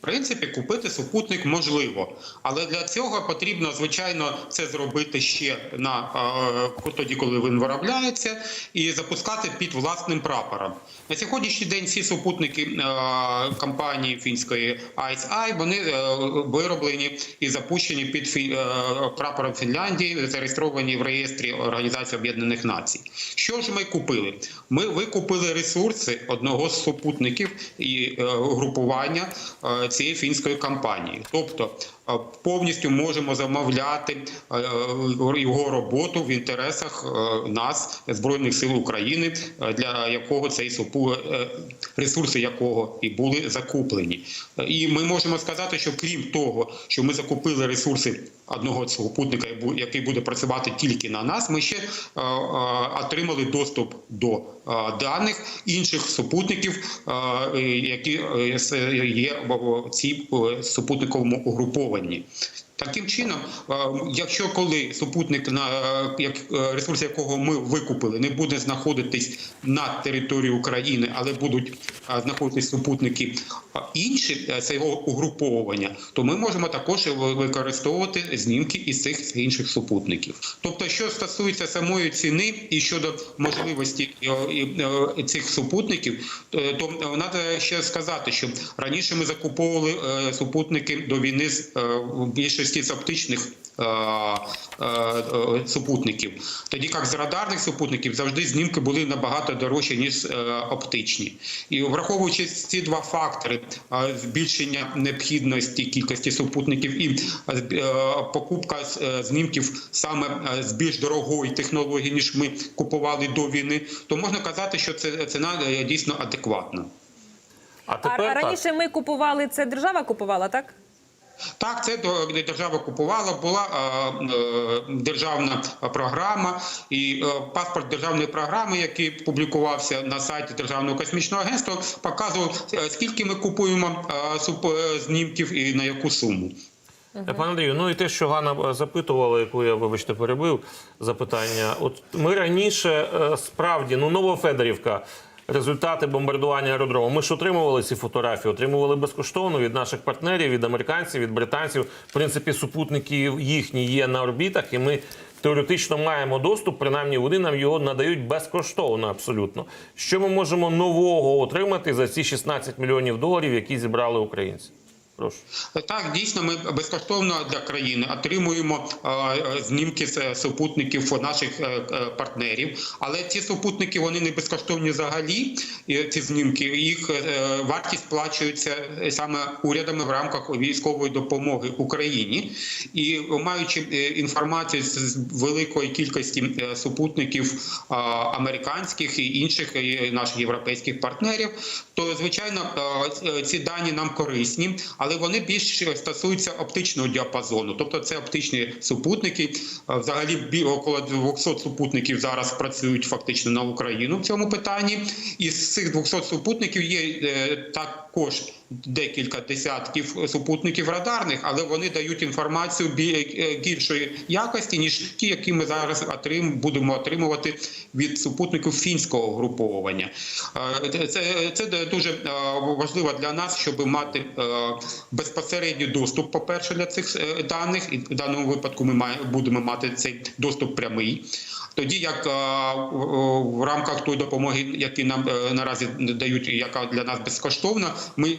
Принципі, купити супутник можливо, але для цього потрібно звичайно це зробити ще на е, тоді, коли він виробляється, і запускати під власним прапором. На сьогоднішній день всі супутники е, компанії фінської ICI, вони е, вироблені і запущені під е, прапором Фінляндії, зареєстровані в реєстрі Організації Об'єднаних Націй. Що ж ми купили? Ми викупили ресурси одного з супутників і е, групування е, цієї фінської компанії. Тобто повністю можемо замовляти е, його роботу в інтересах е, нас, Збройних сил України, е, для якого цей супу ресурси якого і були закуплені. І ми можемо сказати, що крім того, що ми закупили ресурси одного супутника, який буде працювати тільки на нас, ми ще отримали доступ до даних інших супутників, які є в цій супутниковому угрупованні. Таким чином, е, якщо коли супутник на е, як е, ресурс якого ми викупили, не буде знаходитись на території України, але будуть знаходитись супутники інші цього угруповування, то ми можемо також використовувати знімки із цих інших супутників. Тобто, що стосується самої ціни і щодо можливості цих супутників, то треба ще сказати, що раніше ми закуповували супутники до війни з більшості з оптичних. е, е, е, Супутників, тоді як з радарних супутників завжди знімки були набагато дорожчі ніж оптичні, і враховуючи ці два фактори: збільшення необхідності кількості супутників і покупка знімків саме з більш дорогої технології, ніж ми купували до війни, то можна казати, що це ціна дійсно адекватна. А А тепер так. раніше ми купували це держава купувала, так? Так, це держава купувала, була е, державна програма і е, паспорт державної програми, який публікувався на сайті Державного космічного агентства, показував, е, скільки ми купуємо знімків і на яку суму. Пане Андрію, ну і те, що Ганна запитувала, яку я, вибачте, перебив запитання. От ми раніше справді, ну, Новофедорівка, результати бомбардування аеродрому. Ми ж отримували ці фотографії, отримували безкоштовно від наших партнерів, від американців, від британців. В принципі, супутники їхні є на орбітах, і ми теоретично маємо доступ, принаймні вони нам його надають безкоштовно абсолютно. Що ми можемо нового отримати за ці 16 мільйонів доларів, які зібрали українці? Прошу. Так, дійсно, ми безкоштовно для країни отримуємо е, е, знімки з е, супутників наших партнерів. Але ці супутники вони не безкоштовні взагалі. Ці знімки їх вартість сплачується саме урядами в рамках військової допомоги Україні. І маючи інформацію з великої кількості супутників американських і інших наших європейських партнерів, то звичайно ці дані нам корисні, але вони більш стосуються оптичного діапазону, тобто це оптичні супутники. Взагалі около 200 супутників зараз працюють фактично на Україну в цьому питанні. І з цих 200 супутників є е, також декілька десятків супутників радарних, але вони дають інформацію е, більшої якості ніж ті, які ми зараз отрим будемо отримувати від супутників фінського груповування. Е, Це, це дуже е, важливо для нас, щоб мати безпосередній доступ, по-перше, для цих даних, і в даному випадку ми будемо мати цей доступ прямий. Тоді як в- рамках тої допомоги, які нам наразі дають, яка для нас безкоштовна, ми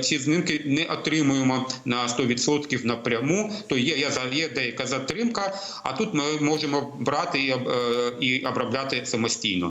ці знімки не отримуємо на 100% напряму. То є, є, деяка затримка, а тут ми можемо брати і, е, і обробляти самостійно.